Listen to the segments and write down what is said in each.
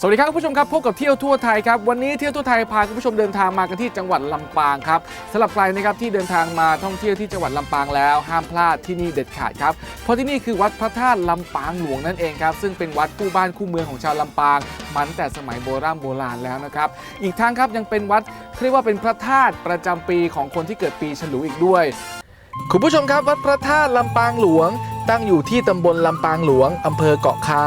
สวัสดีครับคุณผู้ชมครับพบกับเที่ยวทั่วไทยครับวันนี้เที่ยวทั่วไทยพาคุณผู้ชมเดินทางมากันที่จังหวัดลำปางครับสำหรับใครนะครับที่เดินทางมาท่องเที่ยวที่จังหวัดลำปางแล้วห้ามพลาดที่นี่เด็ดขาดครับเพราะที่นี่คือวัดพระธาตุลำปางหลวงนั่นเองครับซึ่งเป็นวัดคู่บ้านคู่เมืองของชาวลำปางมาตั้งแต่สมัยโบราณโบราณแล้วนะครับอีกทั้งครับยังเป็นวัดเรียกว่าเป็นพระธาตุประจำปีของคนที่เกิดปีฉลูอีกด้วย คุณผู้ชมครับวัดพระธาตุลำปางหลวง ตั้งอยู่ที่ตำบลลำปางหลวงอำเภอเกาะคา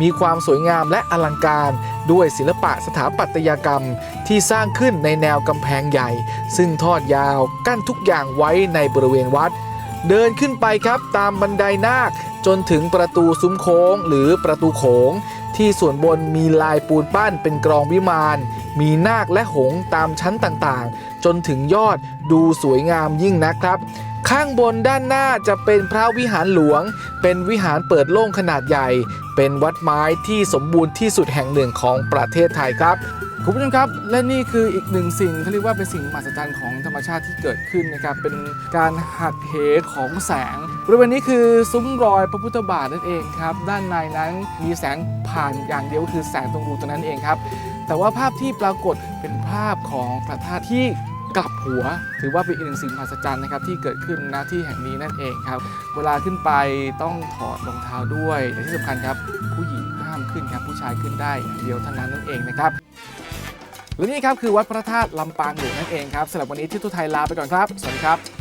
มีความสวยงามและอลังการ ด้วยศิลปะสถาปัตยกรรมที่สร้างขึ้นในแนวกำแพงใหญ่ ซึ่งทอดยาวกั้นทุกอย่างไว้ในบริเวณวัด เดินขึ้นไปครับตามบันไดนาคจนถึงประตูซุ้มโค้งหรือประตูโขง ที่ส่วนบนมีลายปูนปั้นเป็นกรองวิมานมีนาคและหงตามชั้นต่างๆ จนถึงยอดดูสวยงามยิ่งนะครับ ข้างบนด้านหน้าจะเป็นพระวิหารหลวง เป็นวิหารเปิดโล่งขนาดใหญ่ เป็นวัดไม้ที่สมบูรณ์ที่สุดแห่งหนึ่งของประเทศไทยครับคุณผู้ชมครับ และนี่คืออีกหนึ่งสิ่งเขาเรียกว่าเป็นสิ่งมหัศจรรย์ของธรรมชาติที่เกิดขึ้นนะครับเป็นการหักเหของแสงบริเวณนี้คือซุ้มรอยพระพุทธบาทนั่นเองครับ ด้านในนั้นมีแสงผ่านอย่างเดียวคือแสงตรงรูตรงนั้นเองครับ แต่ว่าภาพที่ปรากฏเป็นภาพของพระธาตุที่ กลับหัว ถือว่าเป็นอีกหนึ่งสิ่งมหัศจรรย์นะครับที่เกิดขึ้นณที่แห่งนี้นั่นเองครับ เวลาขึ้นไปต้องถอดรองเท้าด้วยและที่สำคัญครับผู้หญิงห้ามขึ้นครับผู้ชายขึ้นได้อย่างเดียวเท่านั้นนั่นเองนะครับและนี่ครับคือวัดพระธาตุลำปางหลวงนั่นเองครับสำหรับวันนี้ที่ทุกไทยลาไปก่อนครับสวัสดีครับ